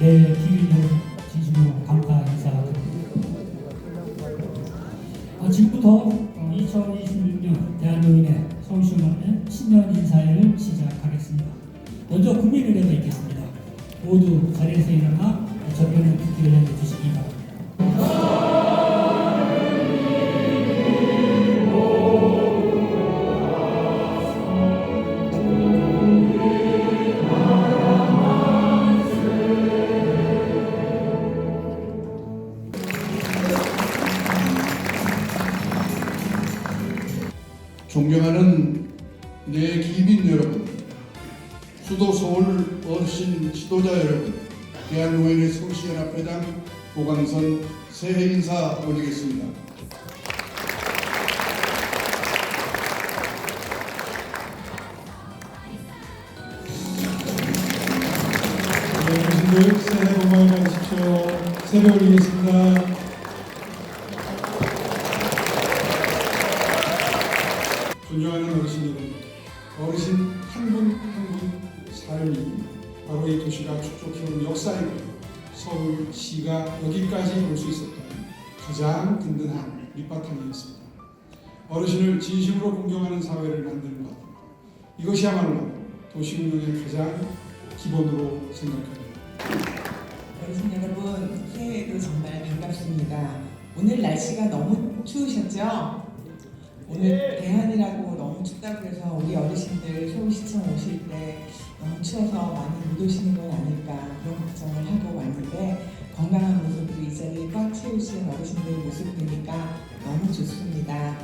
내 기민을 진심으로 감사 인사드립니다. 어, 지금부터 2026년 대한노인의 서울시원의 신년 인사회를 시작하겠습니다. 먼저 국민의례가 있겠습니다. 모두 자리에서 일어나 전면에 국기를 내주시기 바랍니다. 존경하는 내 기민 여러분, 수도 서울 어르신 지도자 여러분, 대한노인의 서울시연합회장 고강선 새해 인사 올리겠습니다. 네, 새해 복 많이 받으십시오. 새해 올리겠습니다. 존경하는 어르신 여러분, 어르신 한분 한분 삶이 바로 이 도시가 축적해온 역사이고 서울시가 여기까지 올 수 있었던 가장 든든한 밑바탕이었습니다. 어르신을 진심으로 공경하는 사회를 만드는 것 이것이야말로 도시 운영의 가장 기본으로 생각합니다. 어르신 여러분, 새해에도 정말 반갑습니다. 오늘 날씨가 너무 추우셨죠? 오늘 대한 이라고 너무 춥다고 해서 우리 어르신들 서울시청 오실 때 너무 추워서 많이 못 오시는 건 아닐까 그런 걱정을 하고 왔는데 건강한 모습으로 이 자리에 꽉 채우신 어르신들 모습 보니까 너무 좋습니다.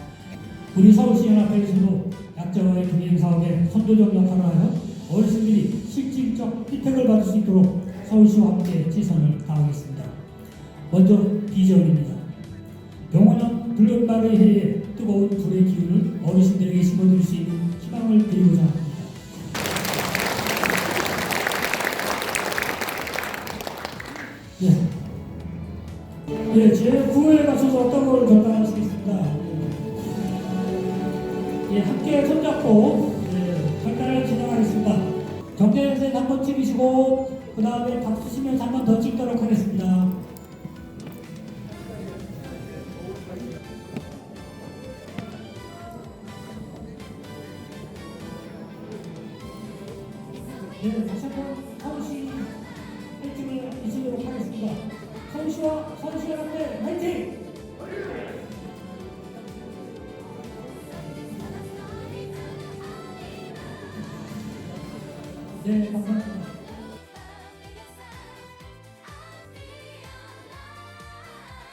우리 서울시연합회에서도 약자와의 동행 사업에 선도적 역할을 하여 어르신들이 실질적 혜택을 받을 수 있도록 서울시와 함께 최선을 다하겠습니다. 먼저 비전입니다. 병원형 붉은발의 해에 뜨거운 불의 기운을 어르신들에게 심어줄 수 있는 희망을 드리고자 합니다. 예. 예, 제 9회에 맞춰서 어떤 걸 결단하시겠습니다. 예, 함께 손잡고 예, 결단을 진행하겠습니다. 경례에서 한번 찍으시고 그 다음에 박수 치면서 한번 더 찍도록 하겠습니다. 네, 다시 한번 서울시 혜택을 이시도록 하겠습니다. 서울시와 서울시연합회 화이팅! 네, 감사합니다.